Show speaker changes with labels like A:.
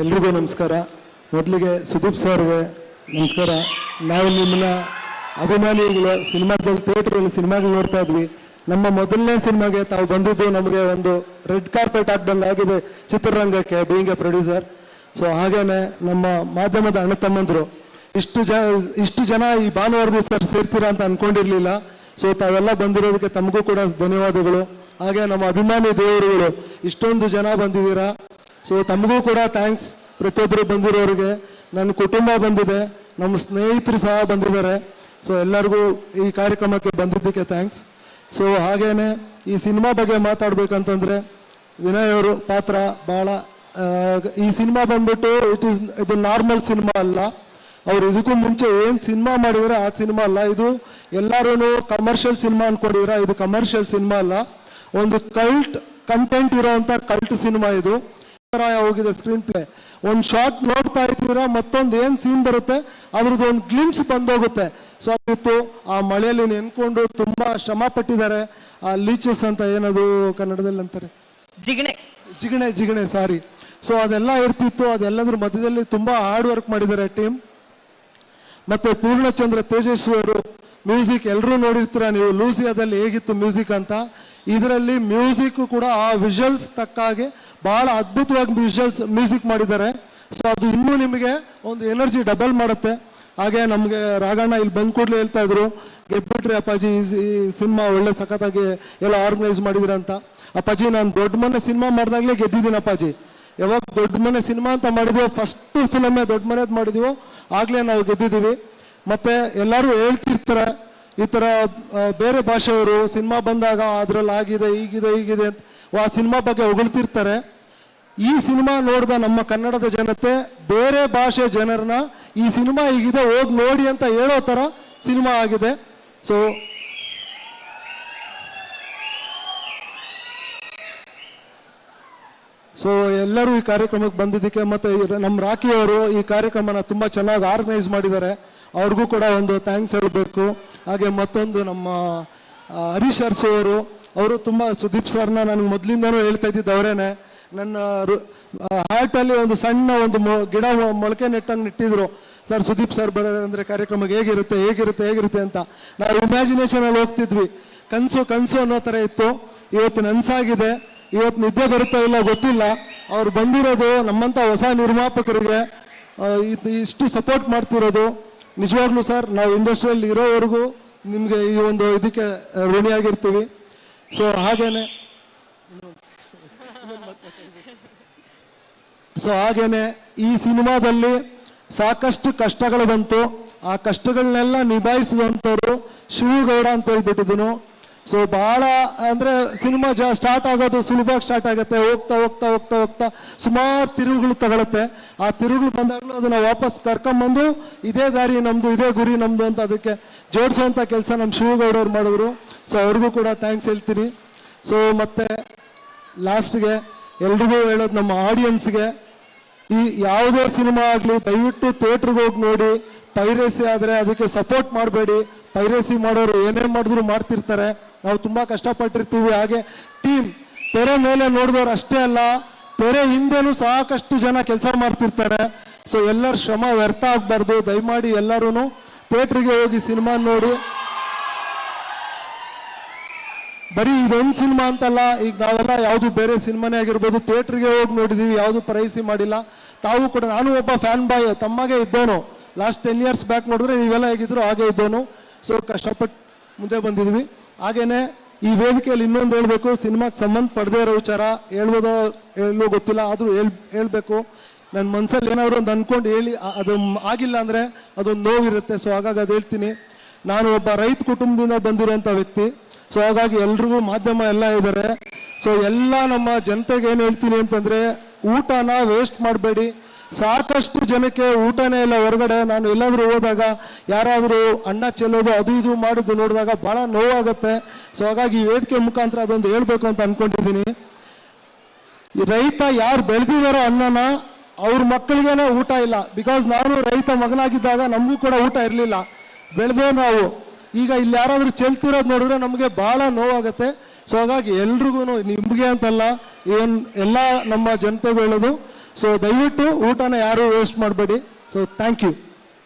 A: ಎಲ್ರಿಗೂ ನಮಸ್ಕಾರ. ಮೊದಲಿಗೆ ಸುದೀಪ್ ಸರ್ಗೆ ನಮಸ್ಕಾರ. ನಾವು ನಿಮ್ಮನ್ನ ಅಭಿಮಾನಿಗಳು ಸಿನಿಮಾದಲ್ಲಿ ಥಿಯೇಟ್ರಲ್ಲಿ ಸಿನಿಮಾಗಳು ನೋಡ್ತಾ ಇದ್ವಿ. ನಮ್ಮ ಮೊದಲನೇ ಸಿನಿಮಾಗೆ ತಾವು ಬಂದಿದ್ದು ನಮಗೆ ಒಂದು ರೆಡ್ ಕಾರ್ಪೆಟ್ ಹಾಕ್ದಂಗೆ ಆಗಿದೆ ಚಿತ್ರರಂಗಕ್ಕೆ ಬೀಯಿಂಗ್ ಎ ಪ್ರೊಡ್ಯೂಸರ್. ಸೊ ಹಾಗೇನೆ ನಮ್ಮ ಮಾಧ್ಯಮದ ಅಣ್ಣ ತಮ್ಮಂದರು ಇಷ್ಟು ಜನ ಇಷ್ಟು ಜನ ಈ ಭಾನುವಾರ ದಿವಸ ಸೇರ್ತೀರಾ ಅಂತ ಅನ್ಕೊಂಡಿರ್ಲಿಲ್ಲ. ಸೊ ತಾವೆಲ್ಲ ಬಂದಿರೋದಕ್ಕೆ ತಮಗೂ ಕೂಡ ಧನ್ಯವಾದಗಳು. ಹಾಗೆ ನಮ್ಮ ಅಭಿಮಾನಿ ದೇವರುಗಳು, ಇಷ್ಟೊಂದು ಜನ ಬಂದಿದ್ದೀರಾ. ಸೊ ತಮಗೂ ಕೂಡ ಥ್ಯಾಂಕ್ಸ್ ಪ್ರತಿಯೊಬ್ಬರು ಬಂದಿರೋರಿಗೆ. ನನ್ನ ಕುಟುಂಬ ಬಂದಿದೆ. ನಮ್ಮ ಸ್ನೇಹಿತರು ಸಹ ಬಂದಿದ್ದಾರೆ. ಸೊ ಎಲ್ಲರಿಗೂ ಈ ಕಾರ್ಯಕ್ರಮಕ್ಕೆ ಬಂದಿದ್ದಕ್ಕೆ ಥ್ಯಾಂಕ್ಸ್ ಸೊ ಹಾಗೇನೆ ಈ ಸಿನಿಮಾ ಬಗ್ಗೆ ಮಾತಾಡ್ಬೇಕಂತಂದ್ರೆ ವಿನಯ್ ಅವರು ಪಾತ್ರ ಭಾಳ ಈ ಸಿನಿಮಾ ಬಂದ್ಬಿಟ್ಟು ಇಟ್ ಈಸ್ ಇದು ನಾರ್ಮಲ್ ಸಿನಿಮಾ ಅಲ್ಲ. ಅವ್ರು ಇದಕ್ಕೂ ಮುಂಚೆ ಏನು ಸಿನಿಮಾ ಮಾಡಿದ್ರೆ ಆ ಸಿನಿಮಾ ಅಲ್ಲ. ಇದು ಎಲ್ಲರೂ ಕಮರ್ಷಿಯಲ್ ಸಿನಿಮಾ ಅನ್ಕೊಂಡಿದ್ರ ಇದು ಕಮರ್ಷಿಯಲ್ ಸಿನಿಮಾ ಅಲ್ಲ. ಒಂದು ಕಲ್ಟ್ ಕಂಟೆಂಟ್ ಇರೋವಂಥ ಕಲ್ಟ್ ಸಿನಿಮಾ ಇದು. ಹೋಗಿದೆ ಸ್ಕ್ರೀನ್ ಪ್ಲೇ ಒಂದು ಶಾರ್ಟ್ ನೋಡ್ತಾ ಇದ್ದೀರಾ ಮತ್ತೊಂದು ಏನು ಸೀನ್ ಬರುತ್ತೆ? ಅದ್ರದ್ದು ಒಂದು ಗ್ಲಿಮ್ಸ್ ಬಂದೋಗುತ್ತೆ. ಸೊ ಅದಿತ್ತು ಆ ಮಳೆಯಲ್ಲಿ ನೆನ್ಕೊಂಡು ತುಂಬಾ ಶ್ರಮ ಪಟ್ಟಿದ್ದಾರೆ ಆ ಲೀಚಸ್ ಅಂತ ಏನದು ಕನ್ನಡದಲ್ಲಿ ಅಂತಾರೆ?
B: ಜಿಗಣೆ.
A: ಜಿಗಣೆ ಜಿಗಣೆ ಸಾರಿ ಸೊ ಅದೆಲ್ಲ ಇರ್ತಿತ್ತು ಅದೆಲ್ಲದ್ರ ಮಧ್ಯದಲ್ಲಿ ತುಂಬಾ ಹಾರ್ಡ್ ವರ್ಕ್ ಮಾಡಿದ್ದಾರೆ ಟೀಮ್ ಮತ್ತೆ ಪೂರ್ಣಚಂದ್ರ ತೇಜಸ್ವಿ ಅವರು ಮ್ಯೂಸಿಕ್ ಎಲ್ಲರೂ ನೋಡಿರ್ತೀರಾ ನೀವು? ಲೂಸಿಯಾದಲ್ಲಿ ಹೇಗಿತ್ತು ಮ್ಯೂಸಿಕ್ ಅಂತ? ಇದರಲ್ಲಿ ಮ್ಯೂಸಿಕ್ ಕೂಡ ಆ ವಿಷಲ್ಸ್ ತಕ್ಕ ಹಾಗೆ ಬಹಳ ಅದ್ಭುತವಾಗಿ ವಿಷಲ್ಸ್ ಮ್ಯೂಸಿಕ್ ಮಾಡಿದ್ದಾರೆ. ಸೊ ಅದು ಇನ್ನೂ ನಿಮಗೆ ಒಂದು ಎನರ್ಜಿ ಡಬಲ್ ಮಾಡುತ್ತೆ. ಹಾಗೆ ನಮಗೆ ರಾಗಣ್ಣ ಇಲ್ಲಿ ಬಂದ ಕೂಡಲೇ ಹೇಳ್ತಾ ಇದ್ರು, ಗೆದ್ಬಿಟ್ರಿ ಅಪ್ಪಾಜಿ, ಈ ಸಿನಿಮಾ ಒಳ್ಳೆ ಸಖತ್ತಾಗಿ ಎಲ್ಲ ಆರ್ಗನೈಸ್ ಮಾಡಿದಿರಂತ ಅಪ್ಪಾಜಿ, ನಾನು ದೊಡ್ಡ ಮನೆ ಸಿನಿಮಾ ಮಾಡಿದಾಗಲೇ ಗೆದ್ದಿದ್ದೀನಿ ಅಪ್ಪಾಜಿ. ಯಾವಾಗ ದೊಡ್ಡ ಮನೆ ಸಿನಿಮಾ ಅಂತ ಮಾಡಿದೀವೋ ಫಸ್ಟ್ ಫಿಲಮೇ ದೊಡ್ಡ ಮನೆದು ಮಾಡಿದೀವೋ, ಆಗಲೇ ನಾವು ಗೆದ್ದಿದ್ದೀವಿ. ಮತ್ತು ಎಲ್ಲರೂ ಹೇಳ್ತಿರ್ತಾರೆ ಈ ಥರ ಬೇರೆ ಭಾಷೆಯವರು ಸಿನಿಮಾ ಬಂದಾಗ ಅದರಲ್ಲಿ ಆಗಿದೆ, ಹೀಗಿದೆ ಹೀಗಿದೆ ಅಂತ ಆ ಸಿನಿಮಾ ಬಗ್ಗೆ ಹೊಗಳ್ತಿರ್ತಾರೆ. ಈ ಸಿನಿಮಾ ನೋಡಿದ ನಮ್ಮ ಕನ್ನಡದ ಜನತೆ, ಬೇರೆ ಭಾಷೆ ಜನರನ್ನ ಈ ಸಿನಿಮಾ ಹೀಗಿದೆ, ಹೋಗಿ ನೋಡಿ ಅಂತ ಹೇಳೋ ಥರ ಸಿನಿಮಾ ಆಗಿದೆ. ಸೊ ಸೊ ಎಲ್ಲರೂ ಈ ಕಾರ್ಯಕ್ರಮಕ್ಕೆ ಬಂದಿದ್ದಕ್ಕೆ ಮತ್ತು ನಮ್ಮ ರಾಕಿ ಅವರು ಈ ಕಾರ್ಯಕ್ರಮನ ತುಂಬ ಚೆನ್ನಾಗಿ ಆರ್ಗನೈಸ್ ಮಾಡಿದ್ದಾರೆ. ಅವ್ರಿಗೂ ಕೂಡ ಒಂದು ಥ್ಯಾಂಕ್ಸ್ ಹೇಳಬೇಕು. ಹಾಗೆ ಮತ್ತೊಂದು ನಮ್ಮ ಹರೀಶ್ ಅರ್ಸು ಅವರು ಅವರು ತುಂಬಾ ಸುದೀಪ್ ಸರ್ನ ನನಗೆ ಮೊದಲಿಂದನೂ ಹೇಳ್ತಾ ಇದ್ದಿದ್ದು ಅವರೇನೆ. ನನ್ನ ಹಾರ್ಟಲ್ಲಿ ಒಂದು ಸಣ್ಣ ಒಂದು ಮೊ- ಗಿಡ ಮೊಳಕೆ ನೆಟ್ಟಂಗೆ ನೆಟ್ಟಿದ್ರು. ಸರ್ ಸುದೀಪ್ ಸರ್ ಬರ ಅಂದರೆ ಕಾರ್ಯಕ್ರಮಕ್ಕೆ ಹೇಗಿರುತ್ತೆ ಹೇಗಿರುತ್ತೆ ಹೇಗಿರುತ್ತೆ ಅಂತ. ನಾವು ಇಮ್ಯಾಜಿನೇಷನಲ್ಲಿ ಹೋಗ್ತಿದ್ವಿ. ಕನಸು ಕನಸು ಅನ್ನೋ ಥರ ಇತ್ತು. ಇವತ್ತು ನನ್ಸಾಗಿದೆ. ಇವತ್ತು ನಿದ್ದೆ ಬರುತ್ತೋ ಇಲ್ಲ ಗೊತ್ತಿಲ್ಲ. ಅವ್ರು ಬಂದಿರೋದು ನಮ್ಮಂಥ ಹೊಸ ನಿರ್ಮಾಪಕರಿಗೆ ಇಷ್ಟು ಸಪೋರ್ಟ್ ಮಾಡ್ತಿರೋದು. ನಿಜವಾಗ್ಲೂ ಸರ್, ನಾವು ಇಂಡಸ್ಟ್ರಿಯಲ್ಲಿ ಇರೋವರೆಗೂ ನಿಮಗೆ ಈ ಒಂದು ಇದಕ್ಕೆ ಋಣಿಯಾಗಿರ್ತೀವಿ. ಸೊ ಹಾಗೇನೆ ಸೊ ಹಾಗೇನೆ ಈ ಸಿನಿಮಾದಲ್ಲಿ ಸಾಕಷ್ಟು ಕಷ್ಟಗಳು ಬಂತು. ಆ ಕಷ್ಟಗಳನ್ನೆಲ್ಲ ನಿಭಾಯಿಸಿದಂಥವ್ರು ಶಿವಗೌಡ ಅಂತ ಹೇಳ್ಬಿಟ್ಟಿದ್ದನು. ಸೊ ಬಹಳ ಅಂದ್ರೆ ಸಿನಿಮಾ ಜಾ ಸ್ಟಾರ್ಟ್ ಆಗೋದು ಸುಲಭವಾಗಿ ಸ್ಟಾರ್ಟ್ ಆಗುತ್ತೆ. ಹೋಗ್ತಾ ಹೋಗ್ತಾ ಹೋಗ್ತಾ ಹೋಗ್ತಾ ಸುಮಾರು ತಿರುವುಗಳು ತಗೊಳುತ್ತೆ. ಆ ತಿರುಗಳು ಬಂದಾಗಲೂ ಅದನ್ನ ವಾಪಸ್ ಕರ್ಕೊಂಬಂದು ಇದೇ ದಾರಿ ನಮ್ಮದು ಇದೇ ಗುರಿ ನಮ್ಮದು ಅಂತ ಅದಕ್ಕೆ ಜೋಡಿಸೋಂಥ ಕೆಲಸ ನಮ್ಮ ಶಿವಗೌಡವ್ರು ಮಾಡಿದ್ರು. ಸೊ ಅವ್ರಿಗೂ ಕೂಡ ಥ್ಯಾಂಕ್ಸ್ ಹೇಳ್ತೀನಿ. ಸೊ ಮತ್ತೆ ಲಾಸ್ಟ್ಗೆ ಎಲ್ರಿಗೂ ಹೇಳೋದು ನಮ್ಮ ಆಡಿಯನ್ಸ್ಗೆ ಈ ಯಾವುದೇ ಸಿನಿಮಾ ಆಗಲಿ ದಯವಿಟ್ಟು ಥಿಯೇಟ್ರಿಗೆ ಹೋಗಿ ನೋಡಿ. ಪೈರೇಸಿ ಆದರೆ ಅದಕ್ಕೆ ಸಪೋರ್ಟ್ ಮಾಡಬೇಡಿ. ಪೈರೇಸಿ ಮಾಡೋರು ಏನೇನು ಮಾಡಿದ್ರು ಮಾಡ್ತಿರ್ತಾರೆ. ನಾವು ತುಂಬ ಕಷ್ಟಪಟ್ಟಿರ್ತೀವಿ. ಹಾಗೆ ಟೀಮ್ ತೆರೆ ಮೇಲೆ ನೋಡಿದವ್ರು ಅಷ್ಟೇ ಅಲ್ಲ, ತೆರೆ ಹಿಂದೆನೂ ಸಾಕಷ್ಟು ಜನ ಕೆಲಸ ಮಾಡ್ತಿರ್ತಾರೆ. ಸೊ ಎಲ್ಲರ ಶ್ರಮ ವ್ಯರ್ಥ ಆಗಬಾರ್ದು. ದಯಮಾಡಿ ಎಲ್ಲರೂ ಥಿಯೇಟ್ರಿಗೆ ಹೋಗಿ ಸಿನಿಮಾ ನೋಡಿ. ಬರೀ ಇದೊಂದು ಸಿನಿಮಾ ಅಂತಲ್ಲ, ಈಗ ನಾವೆಲ್ಲ ಯಾವುದು ಬೇರೆ ಸಿನಿಮಾನೇ ಆಗಿರ್ಬೋದು, ಥಿಯೇಟ್ರಿಗೆ ಹೋಗಿ ನೋಡಿದ್ದೀವಿ ಯಾವುದು ಪ್ರೈಸಿ ಮಾಡಿಲ್ಲ. ತಾವು ಕೂಡ, ನಾನು ಒಬ್ಬ ಫ್ಯಾನ್ ಬಾಯ್, ತಮ್ಮಗೆ ಇದ್ದೋನು. ಲಾಸ್ಟ್ ಟೆನ್ ಇಯರ್ಸ್ ಬ್ಯಾಕ್ ನೋಡಿದ್ರೆ ನೀವೆಲ್ಲ ಹೇಗಿದ್ರು ಹಾಗೆ ಇದ್ದವನು ಸೊ ಕಷ್ಟಪಟ್ಟು ಮುಂದೆ ಬಂದಿದ್ವಿ. ಹಾಗೇನೆ ಈ ವೇದಿಕೆಯಲ್ಲಿ ಇನ್ನೊಂದು ಹೇಳಬೇಕು ಸಿನಿಮಾಗೆ ಸಂಬಂಧ ಪಡೆದೇ ಇರೋ ವಿಚಾರ ಹೇಳ್ಬೋದೋ ಹೇಳೋ ಗೊತ್ತಿಲ್ಲ, ಆದರೂ ಹೇಳ್, ಹೇಳಬೇಕು. ನನ್ನ ಮನಸ್ಸಲ್ಲಿ ಏನಾದರೂ ಒಂದು ಅಂದ್ಕೊಂಡು ಹೇಳಿ ಅದು ಆಗಿಲ್ಲ ಅಂದರೆ ಅದೊಂದು ನೋವಿರುತ್ತೆ. ಸೊ ಹಾಗಾಗಿ ಅದು ಹೇಳ್ತೀನಿ. ನಾನು ಒಬ್ಬ ರೈತ ಕುಟುಂಬದಿಂದ ಬಂದಿರೋಂಥ ವ್ಯಕ್ತಿ. ಸೊ ಹಾಗಾಗಿ ಎಲ್ರಿಗೂ ಮಾಧ್ಯಮ ಎಲ್ಲ ಇದ್ದಾರೆ ಸೊ ಎಲ್ಲ ನಮ್ಮ ಜನತೆಗೆ ಏನು ಹೇಳ್ತೀನಿ ಅಂತಂದರೆ, ಊಟನ ವೇಸ್ಟ್ ಮಾಡಬೇಡಿ. ಸಾಕಷ್ಟು ಜನಕ್ಕೆ ಊಟನೇ ಇಲ್ಲ ಹೊರಗಡೆ. ನಾನು ಎಲ್ಲಾದರೂ ಹೋದಾಗ ಯಾರಾದರೂ ಅಣ್ಣ ಚೆಲ್ಲೋದು ಅದು ಇದು ಮಾಡೋದು ನೋಡಿದಾಗ ಬಹಳ ನೋವಾಗುತ್ತೆ. ಸೊ ಹಾಗಾಗಿ ವೇದಿಕೆ ಮುಖಾಂತರ ಅದೊಂದು ಹೇಳಬೇಕು ಅಂತ ಅನ್ಕೊಂಡಿದ್ದೀನಿ. ಈ ರೈತ ಯಾರು ಬೆಳೆದಿದ್ದಾರೋ ಅನ್ನನ ಅವ್ರ ಮಕ್ಕಳಿಗೇನೆ ಊಟ ಇಲ್ಲ. ಬಿಕಾಸ್ ನಾನು ರೈತ ಮಗನಾಗಿದ್ದಾಗ ನಮಗೂ ಕೂಡ ಊಟ ಇರಲಿಲ್ಲ. ಬೆಳೆದೇ ನಾವು. ಈಗ ಇಲ್ಲಿ ಯಾರಾದರೂ ಚೆಲ್ತಿರೋದು ನೋಡಿದ್ರೆ ನಮಗೆ ಭಾಳ ನೋವಾಗುತ್ತೆ. ಸೊ ಹಾಗಾಗಿ ಎಲ್ರಿಗೂ ನಿಮಗೆ ಅಂತಲ್ಲ, ಏನು ಎಲ್ಲ ನಮ್ಮ ಜನತೆಗೂ ಹೇಳೋದು ಸೊ ದಯವಿಟ್ಟು ಊಟನ ಯಾರು ವೇಸ್ಟ್ ಮಾಡಬೇಡಿ. So thank you